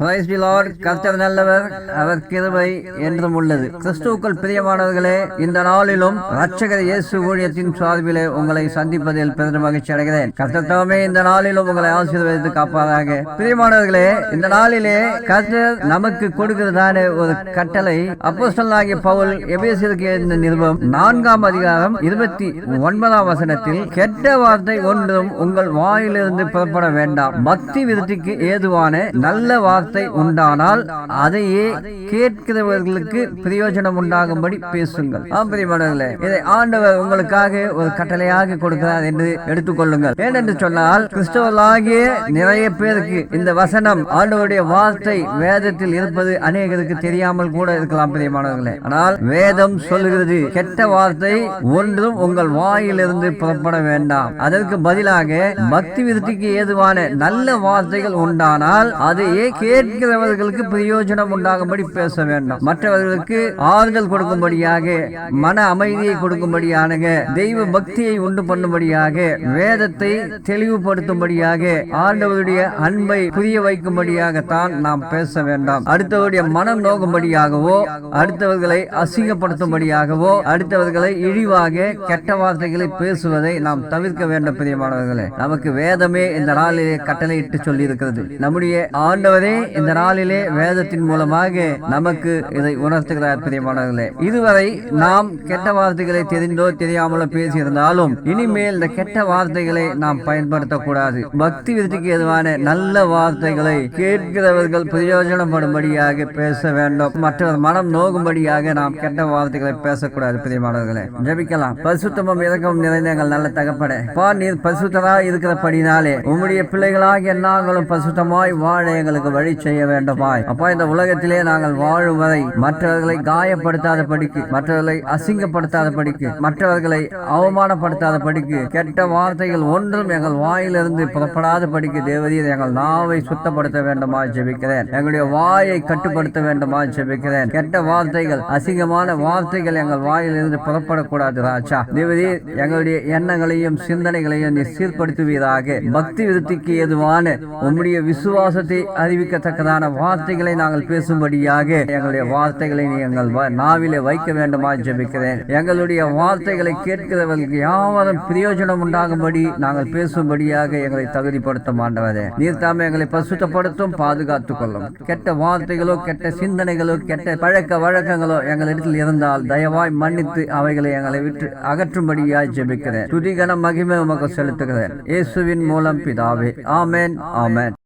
Praise the கர்த்தர் நல்லவர் அவர் கிருபை என்றும் உள்ளது. கிறிஸ்துவுக்குள் பிரியமானவர்களே இந்த நாளிலும் ரட்சகர் இயேசு ஊழியத்தின் சார்பிலே உங்களை சந்திப்பதில் பெரும் மகிழ்ச்சி அடைகிறேன். கர்த்தத்தாமே இந்த நாளிலும் உங்களை ஆசீர்வதித்து காப்பாதாக பிரியமானவர்களே இந்த நாளிலே கர்த்தர் நமக்கு கொடுக்கிறதான ஒரு கட்டளை அப்போஸ்தலனாகிய பவுல் எபேசிற்கு எழுதின நிருபம் நான்காம் அதிகாரம் இருபத்தி ஒன்பதாம் வசனத்தில் கெட்ட வார்த்தை ஒன்றும் உங்கள் வாயிலிருந்து புறப்பட வேண்டாம். பக்தி விருத்திக்கு ஏதுவான நல்ல வார்த்தை உண்டானால் அதையே கேட்கிறவர்களுக்கு பிரயோஜனம் உண்டாகும்படி பேசுங்கள். பிரியமானவர்களே இதை ஆண்டவர் உங்களுக்காக ஒரு கட்டளையாக கொடுக்கிறார் என்று எடுத்துக்கொள்ளுங்கள். ஏனென்று சொன்னால் கிறிஸ்தவர்களாகிய நிறைய பேருக்கு இந்த வசனம் ஆண்டவருடைய வார்த்தை வேதத்தில் இருப்பது அநேகருக்கு தெரியாமல் கூட இருக்கலாம் பிரியமானவர்களே. ஆனால் வேதம் சொல்லுகிறது கெட்ட வார்த்தை ஒன்றும் உங்கள் வாயிலிருந்து புறப்பட வேண்டாம். அதற்கு பதிலாக பக்தி விருத்திக்கு ஏதுவான நல்ல வார்த்தைகள் உண்டானால் அதையே கே கேட்கிறவர்களுக்கு பிரயோஜனம் உண்டாகும்படி பேச வேண்டும். மற்றவர்களுக்கு ஆறுதல் கொடுக்கும்படியாக மன அமைதியை கொடுக்கும்படியான தெய்வ பக்தியை உண்டு பண்ணும்படியாக வேதத்தை தெளிவுபடுத்தும்படியாக ஆண்டவருடைய அன்பை புரிய வைக்கும்படியாகத்தான் நாம் பேச வேண்டாம். அடுத்தவருடைய மனம் நோக்கும்படியாகவோ அடுத்தவர்களை அசிங்கப்படுத்தும்படியாகவோ அடுத்தவர்களை இழிவாக கெட்ட வார்த்தைகளை பேசுவதை நாம் தவிர்க்க வேண்டும் பிரியமானவர்களே. நமக்கு வேதமே இந்த நாளிலே கட்டளையிட்டு சொல்லி இருக்கிறது நம்முடைய ஆண்டவரே இந்த நாளிலே வேதத்தின் மூலமாக நமக்கு இதை உணர்த்துகிறார் பிரியமானவர்களே. இதுவரை நாம் கெட்ட வார்த்தைகளை தெரிந்தோ தெரியாமலோ பேசியிருந்தாலும் இனிமேல் இந்த கெட்ட வார்த்தைகளை நாம் பயன்படுத்தக்கூடாது. பக்தி விருத்திக்கு எதுவான நல்ல வார்த்தைகளை கேட்கிறவர்கள் பிரயோஜனப்படும்படியாக பேச வேண்டும். மற்றவர் மனம் நோகும்படியாக நாம் கெட்ட வார்த்தைகளை பேசக்கூடாது பிரியமானவர்களே. ஜெபிக்கலாம். பரிசுத்தமும் இறக்கமும் நிறைந்த எங்கள் நல்ல தகப்பட பா நீர் பரிசுத்தரா இருக்கிறபடினாலே உம்முடைய பிள்ளைகளாகிய நாங்களும் பரிசுத்தமாய் வாழ எங்களுக்கு வழி செய்ய வேண்டுமாய். அப்பா இந்த உலகத்திலே நாங்கள் வாழும் வரை மற்றவர்களை காயப்படுத்தாத படிக்கு மற்றவர்களை அசிங்கப்படுத்தாத படிக்கு மற்றவர்களை அவமானப்படுத்தாத படிக்கு கெட்ட வார்த்தைகள் ஒன்றும் எங்கள் வாயிலிருந்து புறப்படாத படிக்கு தேவதீர் எங்கள் நாவை சுத்தப்படுத்த வேண்டுமா ஜெபிக்கிறேன். எங்களுடைய வாயை கட்டுப்படுத்த வேண்டுமா ஜெபிக்கிறேன். கெட்ட வார்த்தைகள் அசிங்கமான வார்த்தைகள் எங்கள் வாயிலிருந்து புறப்படக்கூடாது ராஜா. தேவதீர் எங்களுடைய எண்ணங்களையும் சிந்தனைகளையும் நீ சீர்படுத்துவீராக. பக்தி விருத்திக்கு எதுவான உம்முடைய விசுவாசத்தை அறிவிக்க அறிவிக்கத்தக்கதான வார்த்தைகளை நாங்கள் பேசும்படியாக எங்களுடைய வார்த்தைகளை நீ எங்கள் வ- நாவிலே வைக்க வேண்டுமா ஜெபிக்கிறேன். எங்களுடைய வார்த்தைகளை கேட்கிறவர்களுக்கு யாவரும் பிரயோஜனம் உண்டாகும்படி நாங்கள் பேசும்படியாக எங்களை தகுதிப்படுத்த மாண்டவரே நீர் தாமே எங்களை பசுத்தப்படுத்தும் பாதுகாத்து கொள்ளும். கெட்ட வார்த்தைகளோ கெட்ட சிந்தனைகளோ கெட்ட பழக்க வழக்கங்களோ எங்களிடத்தில் இருந்தால் தயவாய் மன்னித்து அவைகளை எங்களை விட்டு அகற்றும்படியாய் ஜெபிக்கிறேன். துதிகன மகிமை உமக்கு செலுத்துகிறேன். இயேசுவின் மூலம் பிதாவே. ஆமேன் ஆமேன்.